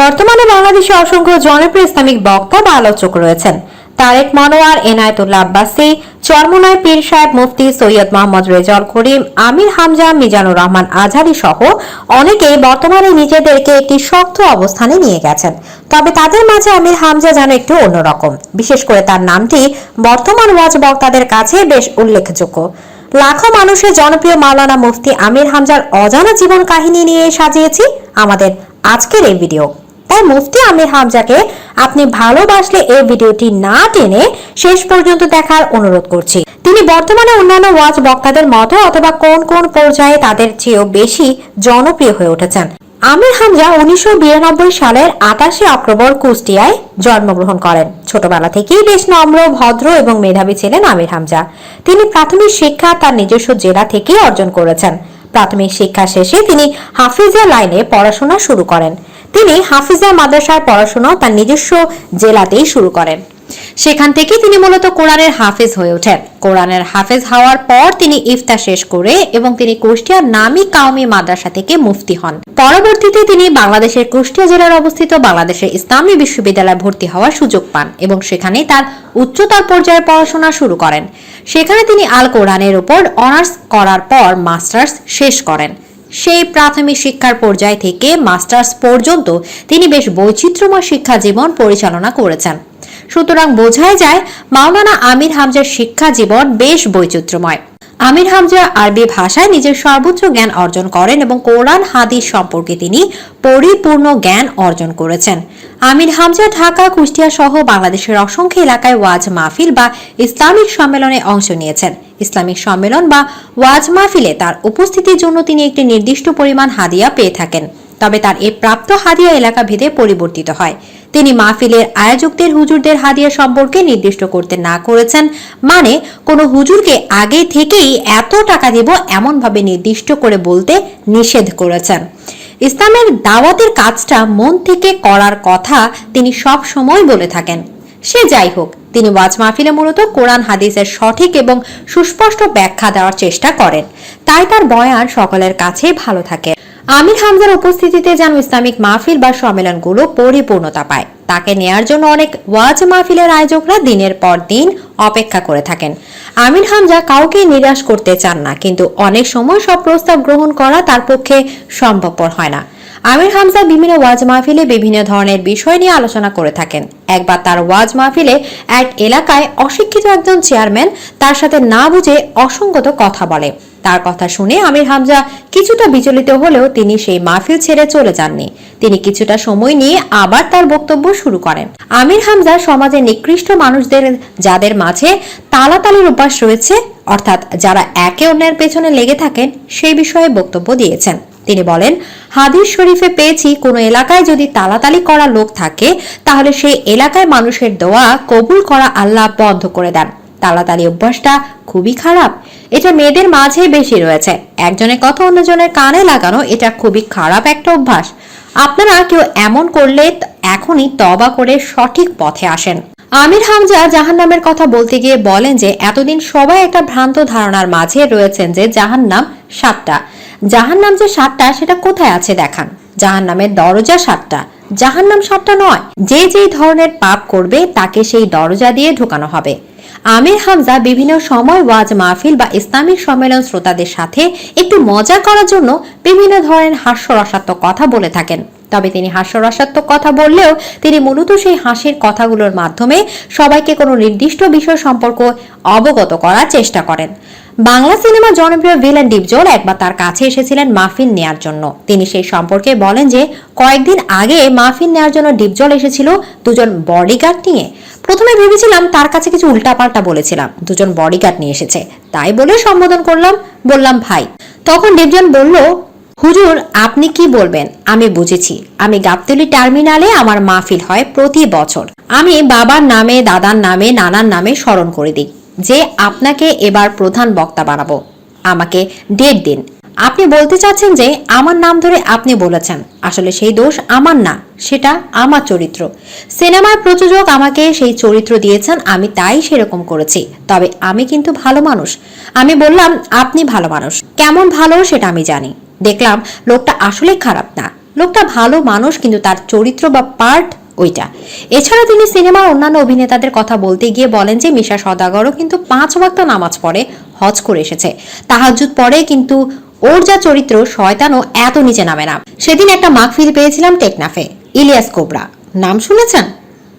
বর্তমানে বাংলাদেশে অসংখ্য জনপ্রিয় ইসলামিক বক্তা বা আলোচক রয়েছেন। তারেক মনোয়ার, এনায়েতুল্লাহ আব্বাসি, চরমনায় পীর সাহেব মুফতি সৈয়দ মোহাম্মদ রেজাউল করিম, আমির হামজা, মিজানুর রহমান আজহারি সহ অনেকে বর্তমানে নিজেদেরকে একটি শক্ত অবস্থানে নিয়ে গেছেন। তবে তাদের মাঝে আমির হামজা যেন একটু অন্যরকম। বিশেষ করে তার নামটি বর্তমান ওয়াজ বক্তাদের কাছে বেশ উল্লেখযোগ্য। লাখো মানুষের জনপ্রিয় মাওলানা মুফতি আমির হামজার অজানা জীবন কাহিনী নিয়ে সাজিয়েছি। আমাদের আজকের এই ভিডিও। মুফতি আমির হামজাকে আপনি ভালোবাসলে এই ভিডিওটি না টেনে শেষ পর্যন্ত দেখার অনুরোধ করছি। তিনি বর্তমানে অন্যান্য ওয়াজ বক্তাদের মতো অথবা কোন কোন পর্যায়ে তাদের চেয়েও বেশি জনপ্রিয় হয়ে উঠেছেন। আমির হামজা উনিশশো বিরানব্বই সালের আটাশে অক্টোবর কুষ্টিয়ায় জন্মগ্রহণ করেন। ছোটবেলা থেকেই বেশ নম্র, ভদ্র এবং মেধাবী ছিলেন আমির হামজা। তিনি প্রাথমিক শিক্ষা তার নিজস্ব জেলা থেকেই অর্জন করেছেন। প্রাথমিক শিক্ষা শেষে তিনি হাফিজা লাইনে পড়াশোনা শুরু করেন। তিনি হাফিজা মাদ্রাসার পড়াশোনা তার নিজস্ব জেলাতেই শুরু করেন। সেখান থেকে তিনি মূলত কোরআনের হাফেজ হয়ে ওঠেন। কোরআনের হাফেজ হওয়ার পর তিনি ইফতার শেষ করে এবং তিনি কুষ্টিয়ার নামি কাউমি মাদ্রাসা থেকে মুফতি হন। পরবর্তীতে তিনি বাংলাদেশের কুষ্টিয়া জেলার অবস্থিত বাংলাদেশের ইসলামী বিশ্ববিদ্যালয়ে ভর্তি হওয়ার সুযোগ পান এবং সেখানে তার উচ্চতর পর্যায়ে পড়াশোনা শুরু করেন। সেখানে তিনি আল কোরআনের উপর অনার্স করার পর মাস্টার্স শেষ করেন। সেই প্রাথমিক শিক্ষার পর্যায় থেকে মাস্টার্স পর্যন্ত তিনি বেশ বৈচিত্র্যময় শিক্ষা জীবন পরিচালনা করেছেন। সুতরাং বোঝাই যায়, মাওলানা আমির হামজার শিক্ষা জীবন বেশ বৈচিত্র্যময়। আমির হামজা আরবি ভাষায় নিজের সর্বোচ্চ জ্ঞান অর্জন করেন এবং কোরআন, হাদিস সম্পর্কে তিনি পরিপূর্ণ জ্ঞান অর্জন করেছেন। আমির হামজা ঢাকা, কুষ্টিয়া সহ বাংলাদেশের অসংখ্য এলাকায় ওয়াজ মাহফিল বা ইসলামিক সম্মেলনে অংশ নিয়েছেন। ইসলামিক সম্মেলন বা ওয়াজ মাহফিলে তার উপস্থিতির জন্য তিনি একটি নির্দিষ্ট পরিমাণ হাদিয়া পেয়ে থাকেন। তবে তার এই প্রাপ্ত হাদিয়া এলাকা ভেদে পরিবর্তিত হয়। তিনি মাহফিলের আয়োজকদের হুজুরদের হাদিয়া সম্পর্কে নির্দিষ্ট করতে না করেছেন মানে কোনো হুজুরকে আগে থেকেই এত টাকা দেব এমনভাবে নির্দিষ্ট করে বলতে নিষেধ করেছেন। ইসলামের দাওয়াতের কাজটা মন থেকে করার কথা তিনি সব সময় বলে থাকেন। সে যাই হোক, তিনি ওয়াজ মাহফিলে মূলত কোরআন, হাদিসের সঠিক এবং সুস্পষ্ট ব্যাখ্যা দেওয়ার চেষ্টা করেন। তাই তার বয়ান সকলের কাছে ভালো থাকে। আমির হামজার উপস্থিতিতে যেন ইসলামিক মাহফিল বা সম্মেলনগুলো পরিপূর্ণতা পায়। তাকে নেয়ার জন্য অনেক ওয়াজ মাহফিলের আয়োজকরা দিনের পর দিন অপেক্ষা করে থাকেন। আমির হামজা কাউকে নিরাশ করতে চান না, কিন্তু অনেক সময় সব প্রস্তাব গ্রহণ করা তার পক্ষে সম্ভবপর হয় না। আমির হামজা বিভিন্ন ওয়াজ মাহফিলে বিভিন্ন ধরনের বিষয় নিয়ে আলোচনা করে থাকেন। একবার তার ওয়াজ মাহফিলে এক এলাকায় অশিক্ষিত একজন চেয়ারম্যান তার সাথে না বুঝে অসঙ্গত কথা বলে। তার কথা শুনে আমির হামজা কিছুটা বিচলিত হলেও তিনি সেই মাহফিল ছেড়ে চলে যাননি। তিনি কিছুটা সময় নিয়ে আবার তার বক্তব্য শুরু করেন। আমির হামজা সমাজে নিকৃষ্ট মানুষদের, যাদের মাঝে তালাতালির অভ্যাস রয়েছে, অর্থাৎ যারা একে অন্যের পেছনে লেগে থাকেন সেই বিষয়ে বক্তব্য দিয়েছেন। তিনি বলেন, হাদিস শরীফে পেয়েছি, কোনো এলাকায় যদি তালাতালি করা লোক থাকে, তাহলে সেই এলাকায় মানুষের দোয়া কবুল করা আল্লাহ বন্ধ করে দেন। তালাতালি অভ্যাসটা খুবই খারাপ। এটা মেয়েদের মাঝে বেশি রয়েছে। একজনের কথা অন্যজনের কানে লাগানো, এটা খুবই খারাপ একটা অভ্যাস। আপনারা কেউ এমন করলে এখনই তবা করে সঠিক পথে আসেন। আমির হামজা জাহান্নামের কথা বলতে গিয়ে বলেন যে, এতদিন সবাই একটা ভ্রান্ত ধারণার মাঝে রয়েছেন যে, জাহান্নাম সাতটা। জাহান্নাম যে সাতটা, সেটা কোথায় আছে দেখান? জাহান্নামের দরজা সাতটা। জাহান্নাম সাতটা নয়। যে যেই ধরনের পাপ করবে, তাকে সেই দরজা দিয়ে ঢোকানো হবে। আমির হামজা বিভিন্ন সময় ওয়াজ মাহফিল বা ইসলামিক সম্মেলন শ্রোতাদের সাথে একটু মজা করার জন্য বিভিন্ন ধরনের হাস্যরসাত্মক কথা বলে থাকেন। তবে তিনি হাস্যরসাত্মক কথা বললেও তিনি মূলত সেই হাসির কথাগুলোর মাধ্যমে সবাইকে কোনো নির্দিষ্ট বিষয় সম্পর্ক অবগত করার চেষ্টা করেন। বাংলা সিনেমার জনপ্রিয় ভিলেন ডিপজল একবার তার কাছে এসেছিলেন মাফিন নেয়ার জন্য। তিনি সেই সম্পর্কে বলেন যে, কয়েকদিন আগে মাহফিল নেয়ার জন্য ডিপজল এসেছিল দুজন বডিগার্ড নিয়ে। প্রথমে ভেবেছিলাম তার কাছে কিছু উল্টাপাল্টা বলেছিলাম, দুজন বডিগার্ড নিয়ে এসেছে। তাই বলে সম্বোধন করলাম, বললাম, ভাই। তখন ডিপজন বলল, হুজুর, আপনি কি বলবেন? আমি বুঝেছি। আমি গাবতলি টার্মিনালে আমার মাহফিল হয় প্রতি বছর। আমি বাবার নামে, দাদার নামে, নানার নামে স্মরণ করে দিই। যে আপনাকে এবার প্রধান বক্তা বানাবো। আমাকে ডেট দিন। আপনি বলতে চাচ্ছেন যে আমার নাম ধরে আপনি বলেছেন। আসলে সেই দোষ আমার না, সেটা আমার চরিত্র। সিনেমার প্রযোজক আমাকে সেই চরিত্র দিয়েছেন, আমি তাই সেরকম করেছি। তবে আমি কিন্তু ভালো মানুষ। আমি বললাম, আপনি ভালো মানুষ। কেমন ভালো সেটা আমি জানি। দেখলাম, লোকটা আসলে খারাপ না। লোকটা ভালো মানুষ, কিন্তু তার চরিত্র বা পার্ট ওইটা। এছাড়া তিনি সিনেমার অন্যান্য অভিনেতাদের কথা বলতে গিয়ে বলেন যে, মিশা সদাগরও কিন্তু পাঁচ ওয়াক্ত নামাজ পড়ে, হজ করে এসেছে। তাহাজুদ পড়ে কিন্তু ওর যা চরিত্র, শয়তানও এত নিচে নামে না। সেদিন একটা মাহফিল পেয়েছিলাম টেকনাফে, ইলিয়াস কোবরা। নাম শুনেছেন?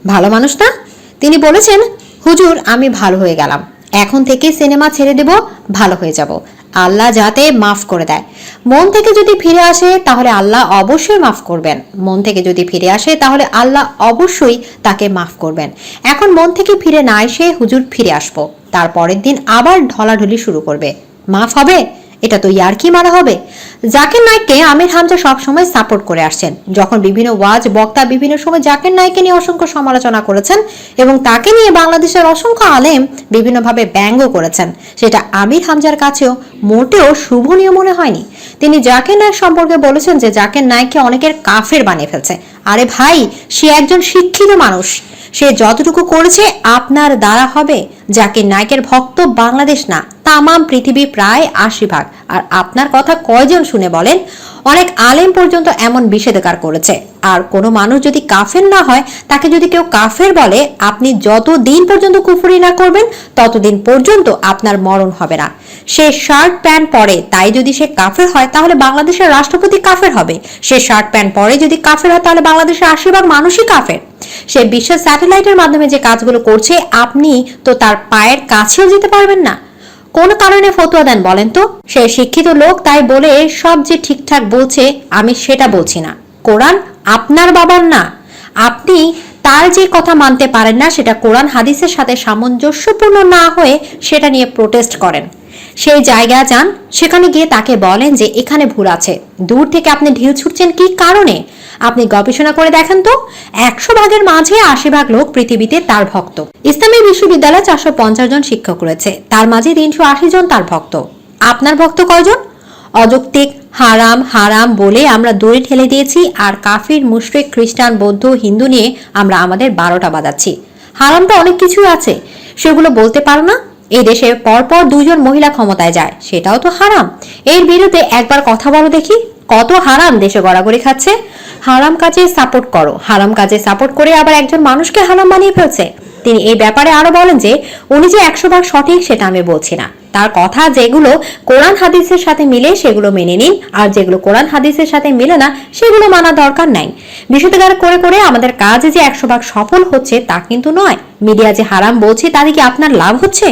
ভালো মানুষ না? তিনি বলেছেন, হুজুর, আমি ভালো হয়ে গেলাম। এখন থেকে সিনেমা ছেড়ে দেব, ভালো হয়ে যাব। আল্লাহ যাতে মাফ করে দেয়। মন থেকে যদি ফিরে আসে, তাহলে আল্লাহ অবশ্যই মাফ করবেন। মন থেকে যদি ফিরে আসে, তাহলে আল্লাহ অবশ্যই তাকে মাফ করবেন। এখন মন থেকে ফিরে না এসে হুজুর ফিরে আসব। তারপরের দিন আবার ঢলাঢলি শুরু করবে। মাফ হবে? এটা তো ইয়ারকি মারা হবে? জাকির নাইককে আমির হামজা সবসময় সাপোর্ট করে আসছেন। যখন বিভিন্ন ওয়াজ, বক্তা বিভিন্ন সময় জাকির নাইককে নিয়ে অসংখ্য সমালোচনা করেছেন এবং তাকে নিয়ে বাংলাদেশের অসংখ্য আলেম বিভিন্নভাবে ব্যঙ্গ করেছেন। সেটা আমির হামজার কাছেও মোটেও শুভনীয় মনে হয়নি। তিনি জাকির নায়ক সম্পর্কে বলেছেন যে জাকির নায়ককে অনেকের কাফের বানিয়ে ফেলছে। আরে ভাই, সে একজন শিক্ষিত মানুষ। সে যতটুকু করেছে, আপনার দ্বারা হবে। জাকির নায়কের ভক্ত বাংলাদেশ না। তামাম পৃথিবী প্রায় আশি ভাগ। আর আপনার কথা কয়জন শুনে বলেন? অনেক আলেম পর্যন্ত এমন বিষেধাগার করেছে। আর কোনো মানুষ যদি কাফের না হয়, তাকে যদি কেউ কাফের বলে, আপনি যত দিন পর্যন্ত কুফুরি না করবেন, ততদিন পর্যন্ত আপনার মরণ হবে না। সে শার্ট প্যান্ট পরে তাই যদি সে কাফের হয়, তাহলে বাংলাদেশের রাষ্ট্রপতি কাফের হবে। সে শার্ট প্যান্ট পরে যদি কাফের হয়, তাহলে বাংলাদেশের আশি ভাগ মানুষই কাফের। সে বিশ্বের স্যাটেলাইটের মাধ্যমে যে কাজগুলো করছে, আপনি তো তার পায়ের কাছেও যেতে পারবেন না। কোন কারণে ফতোয়া দেন বলেন তো? সে শিক্ষিত লোক, তাই বলে সব যে ঠিকঠাক বলছে, আমি সেটা বলছি না। কোরআন আপনার বাবার না। আপনি তার যে কথা মানতে পারেন না, সেটা কোরআন হাদিসের সাথে সামঞ্জস্যপূর্ণ না হয়ে সেটা নিয়ে প্রোটেস্ট করেন। সেই জায়গায় যান, সেখানে গিয়ে তাকে বলেন যে, এখানে ভুল আছে। দূর থেকে আপনি ঢিল ছুটছেন কি কারণে? আপনি গবেষণা করে দেখেন তো। একশো ভাগের মাঝে আশি ভাগ লোক পৃথিবীতে তার ভক্ত। ইসলামী বিশ্ববিদ্যালয়ে চারশো পঞ্চাশ জন শিক্ষক রয়েছে। তার মাঝে তিনশো আশি জন তার ভক্ত। আপনার ভক্ত কয়জন? অযৌক্তিক, হারাম হারাম বলে আমরা দড়ি ঠেলে দিয়েছি আর কাফির, মুশরিক, খ্রিস্টান, বৌদ্ধ, হিন্দু নিয়ে আমরা আমাদের বারোটা বাজাচ্ছি। হারামটা অনেক কিছু আছে। সেগুলো বলতে পারো না? এই দেশে পরপর দুজন মহিলা ক্ষমতায় যায়, সেটাও তো হারাম। এর বিরুদ্ধে একবার কথা বলো দেখি, কত হারাম দেশে গড়াগড়ি খাচ্ছে? হারাম কাজে সাপোর্ট করো, হারাম কাজে সাপোর্ট করে আবার একজন মানুষকে হারাম বানিয়ে ফেলছে। তিনি এই ব্যাপারে আরও বলেন যে, উনি যে একশো ভাগ সঠিক সেটা আমি বলছি না। তার কথা যেগুলো কোরআন হাদিসের সাথে মিলে, সেগুলো মেনে নিন। আর যেগুলো কোরআন হাদিসের সাথে মিলে না, সেগুলো মানা দরকার নাই। বিষয়গার করে করে আমাদের কাজ যে একশো ভাগ সফল হচ্ছে, তা কিন্তু নয়। মিডিয়া যে হারাম বলছে তাতে কি আপনার লাভ হচ্ছে?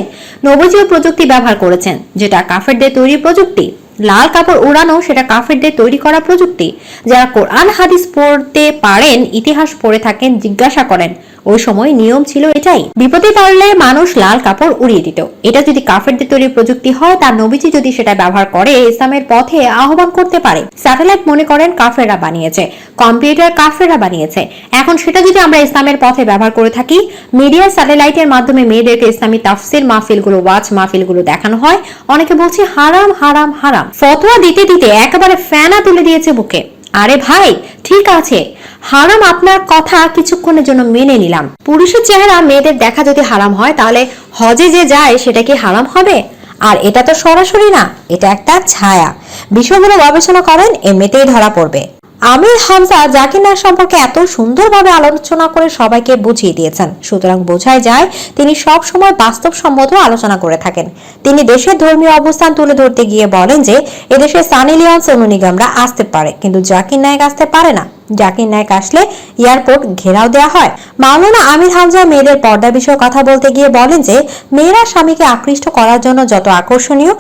নবজীয় প্রযুক্তি ব্যবহার করেছেন, যেটা কাফেরদের তৈরি প্রযুক্তি। লাল কাপড় উড়ানো, সেটা কাফেরদের তৈরি করা প্রযুক্তি। যারা কোরআন হাদিস পড়তে পারেন, ইতিহাস পড়ে থাকেন, জিজ্ঞাসা করেন ওই সময় নিয়ম ছিল এটাই। বিপদে পারলে মানুষ লাল কাপড় উড়িয়ে দিত। এটা যদি কাফেরদের তৈরি প্রযুক্তি হয়, তার নবীজি যদি সেটা ব্যবহার করে, ইসলামের পথে আহ্বান করতে পারে। স্যাটেলাইট মনে করেন কাফেররা বানিয়েছে, কম্পিউটার কাফেররা বানিয়েছে। এখন সেটা যদি আমরা ইসলামের পথে ব্যবহার করে থাকি, মিডিয়া স্যাটেলাইটের মাধ্যমে মেয়েদেরকে ইসলামী তাফসির মাহফিলগুলো ওয়াচ মাহফিলগুলো দেখানো হয়। অনেকে বলছে, হারাম হারাম হারাম। ফতোয়া দিতে দিতে একেবারে ফ্যানা তুলে দিয়েছে বুকে। আরে ভাই, ঠিক আছে। হারাম আপনার কথা কিছুক্ষণের জন্য মেনে নিলাম। পুরুষের চেহারা মেয়েদের দেখা যদি হারাম হয়, তাহলে হজে যে যায়, সেটা কি হারাম হবে? আর এটা তো সরাসরি না, এটা একটা ছায়া। বিষয়গুলো গবেষণা করেন, এমনিতেই ধরা পড়বে। আমির হামজা জাকির নায়ক সম্পর্কে এত সুন্দরভাবে আলোচনা করে সবাইকে বুঝিয়ে দিয়েছেন। সুতরাং বোঝাই যায়, তিনি সব সময় বাস্তবসম্মত আলোচনা করে থাকেন। তিনি দেশের ধর্মীয় অবস্থান তুলে ধরতে গিয়ে বলেন যে, এদেশে সানি লিওন সোনু নিগমরা আসতে পারে, কিন্তু জাকির নায়ক আসতে পারে না। জাকির নায়ক আসলে এয়ারপোর্ট ঘেরাও দেওয়া হয়। মাওলানা আমির হামজা মেয়েদের পর্দা বিষয়ে কথা বলতে গিয়ে বলেন যে, মেয়েরা স্বামীকে আকৃষ্ট করার জন্য যত আকর্ষণীয়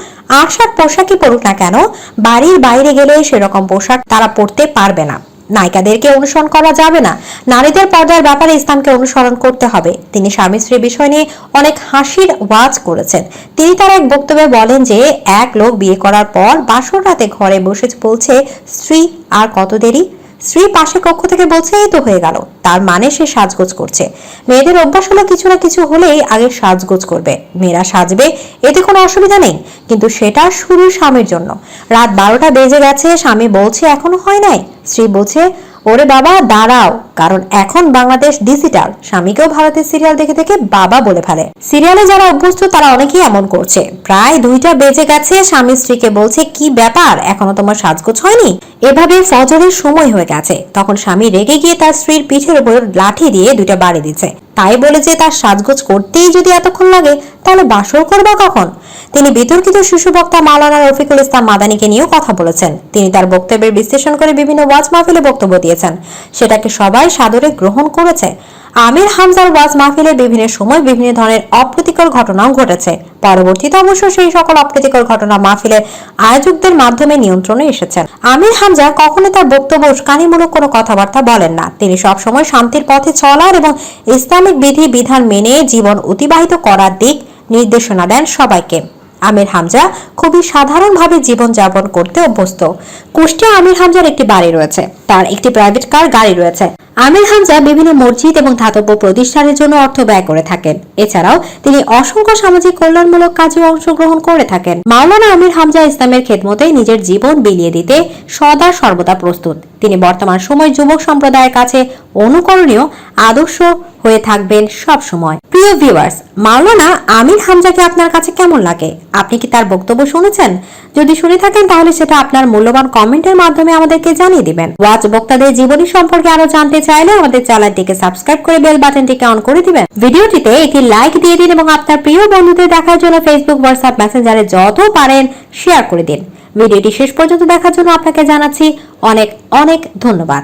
আশাক পোশাকই পরুক না কেন, বাড়ির বাইরে গেলে সেরকম পোশাক তারা পরতে পারবে না। নায়িকাদেরকে অনুসরণ করা যাবে না। নারীদের পর্দার ব্যাপারে ইসলামকে অনুসরণ করতে হবে। তিনি স্বামী স্ত্রী বিষয় নিয়ে অনেক হাসির ওয়াজ করেছেন। তিনি তার এক বক্তব্যে বলেন যে, এক লোক বিয়ে করার পর বাসর রাতে ঘরে বসে বলছে, স্ত্রী, আর কত দেরি? স্ত্রী পাশে কক্ষ থেকে বলছে, এই তো হয়ে গেল। তার মানে সে সাজগোজ করছে। মেয়েদের অভ্যাস হলো কিছু না কিছু হলেই আগে সাজগোজ করবে। মেয়েরা সাজবে, এতে কোনো অসুবিধা নেই। কিন্তু সেটা শুরু স্বামীর জন্য। রাত বারোটা বেজে গেছে, স্বামী বলছে, এখনও হয় নাই? স্ত্রী বলছে, ওরে বাবা, দাঁড়াও, কারণ এখন বাংলাদেশ ডিজিটাল স্বামীকেও ভারতের সিরিয়াল দেখে দেখে বাবা বলে ফেলে। সিরিয়ালে যারা অভ্যস্ত, তারা অনেকেই এমন করছে। প্রায় দুইটা বেজে গেছে, স্বামী স্ত্রীকে বলছে, কি ব্যাপার, এখনও তোমার সাজগোজ হয়নি? এভাবে ফজরের সময় হয়ে গেছে। তখন স্বামী রেগে গিয়ে তার স্ত্রীর পিঠের উপর লাঠি দিয়ে দুইটা বাড়ি দিচ্ছে। তাই বলে যে তার সাজগোজ করতেই যদি এতক্ষণ লাগে, তাহলে বাসর করবা কখন? তিনি বিতর্কিত শিশু বক্তা মাওলানা রফিকুল ইসলাম মাদানিকে নিয়েও কথা বলেছেন। তিনি তার বক্তব্যের বিশ্লেষণ করে বিভিন্ন ওয়াজ মাহফিলে বক্তব্য দিয়েছেন। সেটাকে সবাই সাদরে গ্রহণ করেছে। আমির হামজার ওয়াজ মাহফিলের বিভিন্ন সময় বিভিন্ন ধরনের অপ্রীতিকর ঘটনাও ঘটেছে। পরবর্তীতে অবশ্য সেই সকল অপ্রীতিকর ঘটনা মাহফিলের আয়োজকদের মাধ্যমে নিয়ন্ত্রণে এসেছেন আমির হামজা কখনো তার বক্তব্য উস্কানিমূলক কোনো কথাবার্তা বলেন না। তিনি সবসময় শান্তির পথে চলার এবং ইসলামিক বিধি বিধান মেনে জীবন অতিবাহিত করার দিক নির্দেশনা দেন সবাইকে। আমির হামজা খুবই সাধারণভাবে জীবনযাপন করতে অভ্যস্ত। কুষ্টিয়া আমির হামজার একটি বাড়ি রয়েছে। তার একটি প্রাইভেট কার গাড়ি রয়েছে। আমির হামজা বিভিন্ন মসজিদ এবং ধাতব্য প্রতিষ্ঠানের জন্য অর্থ ব্যয় করে থাকেন। এছাড়াও তিনি অসংখ্য সামাজিক কল্যাণমূলক কাজে অংশগ্রহণ করে থাকেন। মাওলানা আমির হামজা ইসলামের খেদমতে নিজের জীবন বিলিয়ে দিতে সদা সর্বদা প্রস্তুত। তিনি বর্তমান সময় যুবক সম্প্রদায়ের কাছে অনুকরণীয় আদর্শ হয়ে থাকবেন সব সময় প্রিয় ভিউয়ার্স মাওলানা আমির হামজাকে আপনার কাছে কেমন লাগে? আপনি কি তার বক্তব্য শুনেছেন? যদি শুনে থাকেন, তাহলে সেটা আপনার মূল্যবান কমেন্টের মাধ্যমে আমাদেরকে জানিয়ে দিবেন। ওয়াজ বক্তাদের জীবনী সম্পর্কে আরও জানতে চাইলে আমাদের চ্যানেলটিকে সাবস্ক্রাইব করে বেল বাটনটিকে অন করে দিবেন। ভিডিওটিতে একটি লাইক দিয়ে দিন এবং আপনার প্রিয় বন্ধুদের দেখার জন্য ফেসবুক হোয়াটসঅ্যাপ মেসেঞ্জারে যত পারেন শেয়ার করে দিন। ভিডিওটি শেষ পর্যন্ত দেখার জন্য আপনাকে জানাচ্ছি অনেক অনেক ধন্যবাদ।